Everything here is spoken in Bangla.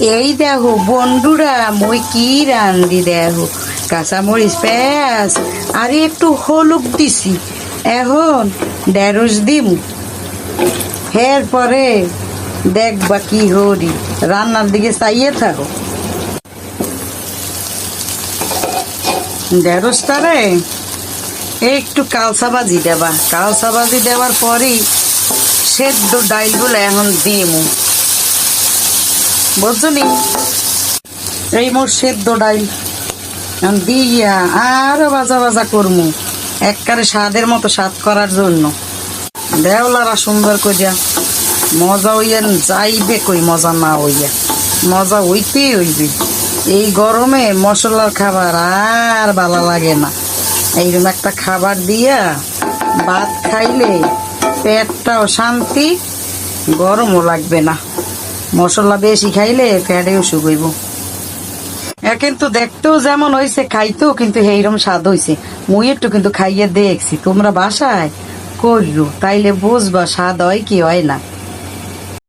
এই দেখো, বন্ধুরা, মই কি রান্দি দেখো? কাঁচামরিচ পেঁয়াজ আর, একটু হলুদ দিছি। এখন ঢেঁড়স দিম। এর পরে দেখবা কি হরি। রান্নার দিকে চাইয়ে থাকো। ঢেঁড়সটারে একটু কালসা ভাজি দেবা। কালসা ভাজি দেওয়ার পরেই সেদ্ধ ডাইলগুলো এখন দিমু। বুঝলি? এই মোর সেদ্ধ ডাইল। দিয়া আরও বাজা বাজা করমু। একবারে স্বাদের মতো স্বাদ করার জন্য। দেওলারা সুন্দর করিয়া মজা হইয়া যাইবে কই, মজা না হইয়া। মজা হইতেই হইবে। এই গরমে মশলার খাবার আর ভালো লাগে না। এইরকম একটা খাবার দিয়া ভাত খাইলে পেটটাও শান্তি, গরমও লাগবে না। মশলা বেশি খাইলে ফ্যাটেও শুকইব। কিন্তু দেখতেও যেমন হয়েছে খাইতেও কিন্তু এইরকম স্বাদ হয়েছে মুই একটু কিন্তু খাইয়ে দেখছি, তোমরা বাসায় করল তাইলে বুঝবা স্বাদ হয় কি হয় না।